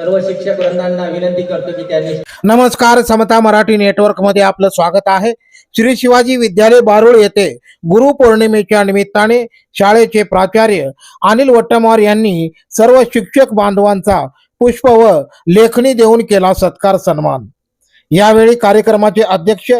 सर्व शिक्षक वृंदांना विनंती करतो की त्यांनी नमस्कार समता मराठी नेटवर्कमध्ये आपलं स्वागत आहे. श्री शिवाजी विद्यालय बारुळ येथे गुरु पौर्णिमेच्या निमित्ताने शाळेचे प्राचार्य अनिल वट्टमार यांनी सर्व शिक्षक बांधवांचा पुष्प व लेखणी देऊन केला सत्कार सन्मान. यावेळी कार्यक्रमाचे अध्यक्ष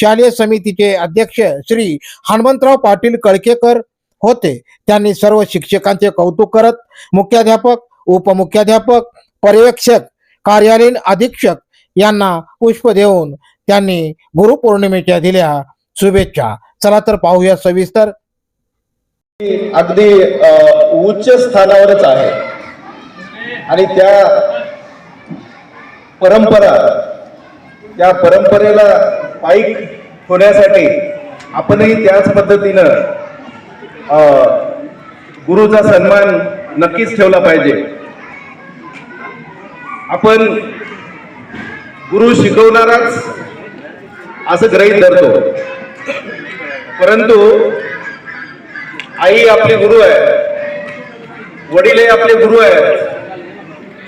शालेय समितीचे अध्यक्ष श्री हनुमंतराव पाटील कळकेकर होते. त्यांनी सर्व शिक्षकांचे कौतुक करत मुख्याध्यापक उपमुख्याध्यापक पर्यवेक्षक कार्यालयीन अधीक्षक यांना पुष्प देऊन त्यांनी गुरुपौर्णिमेच्या दिल्या शुभेच्छा. चला तर पाहूया सविस्तर. अगदी उच्च स्थानावरच आहे. आणि त्या परंपरा त्या परंपरेला पाईक होण्यासाठी आपणही त्याच पद्धतीनं गुरुचा सन्मान नक्कीच ठेवला पाहिजे. आपण गुरु शिकवणाराच असं ग्रहित धरतो. परंतु आई आपले गुरु आहे. वडीलही आपले गुरु आहेत.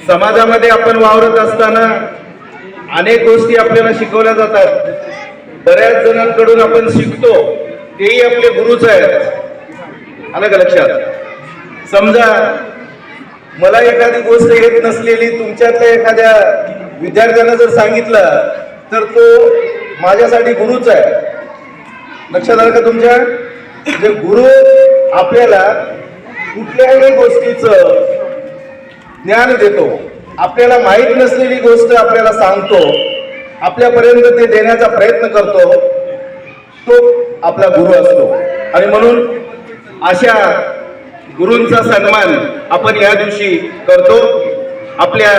समाजामध्ये आपण वावरत असताना अनेक गोष्टी आपल्याला शिकवल्या जातात. बऱ्याच जणांकडून आपण शिकतो. तेही आपले गुरुच आहेत. आलं का लक्षात? समजा मला एखादी गोष्ट येत नसलेली तुमच्यातल्या एखाद्या विद्यार्थ्यानं जर सांगितलं तर तो माझ्यासाठी गुरुच आहे. लक्षात आलं का तुमच्या? जे गुरु आपल्याला कुठल्याही गोष्टीचं ज्ञान देतो. आपल्याला माहीत नसलेली गोष्ट आपल्याला सांगतो. आपल्यापर्यंत ते देण्याचा प्रयत्न करतो. तो आपला गुरु असतो. आणि म्हणून अशा गुरूंचा सन्मान आपण या दिवशी करतो. आपल्या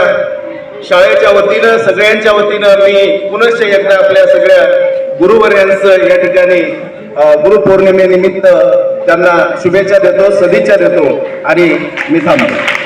शाळेच्या वतीनं सगळ्यांच्या वतीनं मी पुनश्च एकदा आपल्या सगळ्या गुरुवर्यांचं या ठिकाणी गुरुपौर्णिमेनिमित्त त्यांना शुभेच्छा देतो सदिच्छा देतो आणि मी थांबतो.